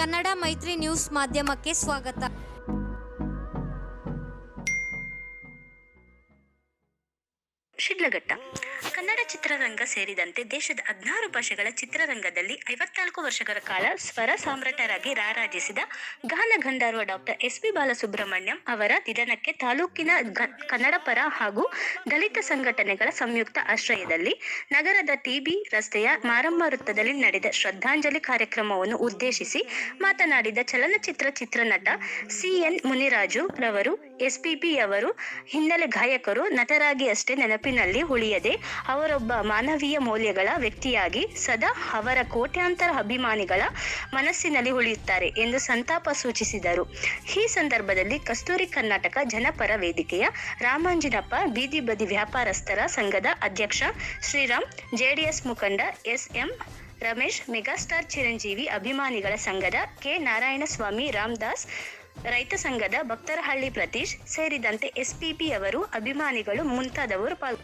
ಕನ್ನಡ ಮೈತ್ರಿ ನ್ಯೂಸ್ ಮಾಧ್ಯಮಕ್ಕೆ ಸ್ವಾಗತ. ಶಿಡ್ಲಘಟ್ಟ. ಕನ್ನಡ ಚಿತ್ರರಂಗ ಸೇರಿದಂತೆ ದೇಶದ ಹದಿನಾರು ಭಾಷೆಗಳ ಚಿತ್ರರಂಗದಲ್ಲಿ ಐವತ್ನಾಲ್ಕು ವರ್ಷಗಳ ಕಾಲ ಸ್ವರ ಸಾಮ್ರಾಟರಾಗಿ ರಾರಾಜಿಸಿದ ಗಾನ ಗಂಧರ್ವ ಡಾಕ್ಟರ್ ಎಸ್ ಪಿ ಬಾಲಸುಬ್ರಹ್ಮಣ್ಯಂ ಅವರ ನಿಧನಕ್ಕೆ ತಾಲೂಕಿನ ಕನ್ನಡ ಪರ ಹಾಗೂ ದಲಿತ ಸಂಘಟನೆಗಳ ಸಂಯುಕ್ತ ಆಶ್ರಯದಲ್ಲಿ ನಗರದ ಟಿಬಿ ರಸ್ತೆಯ ಮಾರಮ್ಮ ವೃತ್ತದಲ್ಲಿ ನಡೆದ ಶ್ರದ್ಧಾಂಜಲಿ ಕಾರ್ಯಕ್ರಮವನ್ನು ಉದ್ದೇಶಿಸಿ ಮಾತನಾಡಿದ ಚಲನಚಿತ್ರ ಚಿತ್ರನಟ ಸಿಎನ್ ಮುನಿರಾಜು ರವರು ಎಸ್ಪಿಬಿ ಅವರು ಹಿನ್ನೆಲೆ ಗಾಯಕರು ನಟರಾಗಿ ಅಷ್ಟೇ ನೆನಪಿನಲ್ಲಿ ಉಳಿಯದೆ ಅವರೊಬ್ಬ ಮಾನವೀಯ ಮೌಲ್ಯಗಳ ವ್ಯಕ್ತಿಯಾಗಿ ಸದಾ ಅವರ ಕೋಟ್ಯಾಂತರ ಅಭಿಮಾನಿಗಳ ಮನಸ್ಸಿನಲ್ಲಿ ಉಳಿಯುತ್ತಾರೆ ಎಂದು ಸಂತಾಪ ಸೂಚಿಸಿದರು. ಈ ಸಂದರ್ಭದಲ್ಲಿ ಕಸ್ತೂರಿ ಕರ್ನಾಟಕ ಜನಪರ ವೇದಿಕೆಯ ರಾಮಾಂಜಿನಪ್ಪ ಬೀದಿ ಬದಿ ವ್ಯಾಪಾರಸ್ಥರ ಸಂಘದ ಅಧ್ಯಕ್ಷ ಶ್ರೀರಾಮ್, ಜೆಡಿಎಸ್ ಮುಖಂಡ ಎಸ್ಎಂ ರಮೇಶ್, ಮೆಗಾಸ್ಟಾರ್ ಚಿರಂಜೀವಿ ಅಭಿಮಾನಿಗಳ ಸಂಘದ ಕೆ ನಾರಾಯಣಸ್ವಾಮಿ ರಾಮದಾಸ್, ರೈತ ಸಂಘದ ಭಕ್ತರಹಳ್ಳಿ ಪ್ರತೀಶ್ ಸೇರಿದಂತೆ ಎಸ್ಪಿಪಿ ಅವರು ಅಭಿಮಾನಿಗಳು ಮುಂತಾದವರು ಪಾಲ್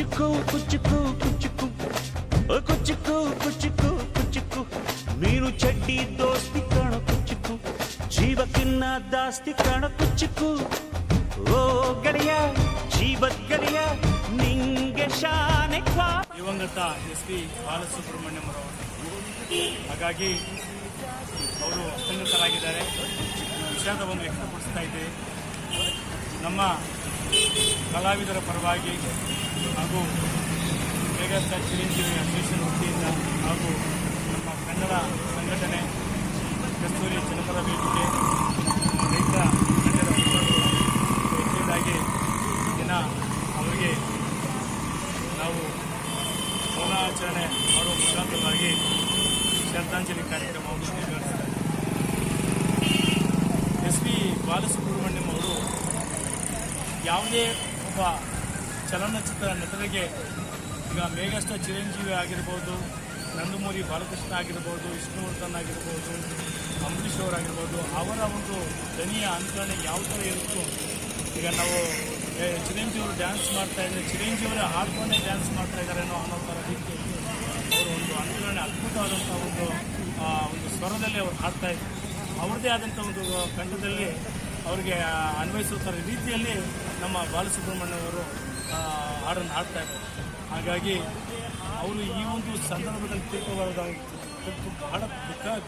ಕುಚ್ಚುಕು ಕುಚ್ಚುಕು ಓ ಕುಚ್ಚುಕು ಕುಚ್ಚುಕು ಕುಚ್ಚುಕು ಮೀನು ಚಡ್ಡಿ ದೋಸ್ತಿ ಕಾಣ ಕುಚ್ಚುಕು ಜೀವಕ್ಕಿನ್ನ ದಾಸ್ತಿ ಕಾಣ ಕುಚ್ಚುಕು ಓ, ಗಡಿಯ, ಜೀವದ್ ಗಡಿಯ, ನಿಂಗೆ ಶಾನೆ ದಿವಂಗತ ಎಸ್ ಪಿ ಬಾಲಸುಬ್ರಹ್ಮಣ್ಯಂ ಅವರು ಹಾಗಾಗಿ ಅವರು ಅತ್ಯುನ್ನತರಾಗಿದ್ದಾರೆ. ವಿಷಾದವನ್ನು ವ್ಯಕ್ತಪಡಿಸ್ತಾ ಇದ್ದೀವಿ ನಮ್ಮ ಕಲಾವಿದರ ಪರವಾಗಿ ಹಾಗೂ ಮೇಘಾಸ್ಟಾರ್ ಚಿರಂಜೀವಿ ಅಸೋಸಿಯೇಷನ್ ವತಿಯಿಂದ ಹಾಗೂ ನಮ್ಮ ಕನ್ನಡ ಸಂಘಟನೆ ಕಸ್ತೂರಿ ಜನಪದ ವೇದಿಕೆ ರೈತ ಕನ್ನಡ ಹೆಚ್ಚಿನದಾಗಿ ದಿನ ಅವರಿಗೆ ನಾವು ಮೌನಾಚರಣೆ ಮಾಡುವ ಮುಖಾಂತರವಾಗಿ ಶ್ರದ್ಧಾಂಜಲಿ ಕಾರ್ಯಕ್ರಮವನ್ನು ಎಸ್ ಪಿ ಬಾಲಸುಬ್ರಹ್ಮಣ್ಯ ಯಾವುದೇ ಒಬ್ಬ ಚಲನಚಿತ್ರ ನಟರಿಗೆ ಈಗ ಮೇಘಸ್ಟ ಚಿರಂಜೀವಿ ಆಗಿರ್ಬೋದು ನಂದಮೂರಿ ಬಾಲಕೃಷ್ಣ ಆಗಿರ್ಬೋದು ವಿಷ್ಣುವರ್ಧನ್ ಆಗಿರ್ಬೋದು ಅಂಬರೀಷ್ ಅವರಾಗಿರ್ಬೋದು ಅವರ ಒಂದು ದನಿಯ ಅನುಕರಣೆ ಯಾವ ಥರ ಇರುತ್ತೋ ಈಗ ನಾವು ಏ, ಚಿರಂಜೀವಿ ಅವರು ಡ್ಯಾನ್ಸ್ ಮಾಡ್ತಾ ಇದ್ದಾರೆ ಚಿರಂಜೀವರೇ ಹಾಡ್ಕೊಂಡೇ ಡ್ಯಾನ್ಸ್ ಮಾಡ್ತಾ ಇದ್ದಾರೇನೋ ಅನ್ನೋ ಥರ ರೀತಿ ಅವರು ಒಂದು ಅನುಕರಣೆ ಅದ್ಭುತವಾದಂಥ ಒಂದು ಒಂದು ಸ್ವರದಲ್ಲಿ ಅವರು ಹಾಡ್ತಾ ಇದ್ದಾರೆ ಅವ್ರದ್ದೇ ಆದಂಥ ಒಂದು ಕಂಠದಲ್ಲಿ ಅವರಿಗೆ ಅನ್ವಯಿಸುವ ರೀತಿಯಲ್ಲಿ ನಮ್ಮ ಬಾಲಸುಬ್ರಹ್ಮಣ್ಯವರು ಹಾಡನ್ನು ಹಾಡ್ತಾ ಇದ್ದಾರೆ. ಹಾಗಾಗಿ ಅವರು ಈ ಒಂದು ಸಂದರ್ಭದಲ್ಲಿ ತಿಳ್ಕೊಬಾರ್ದಾಗಿತ್ತು. ಬಹಳ ದುಃಖ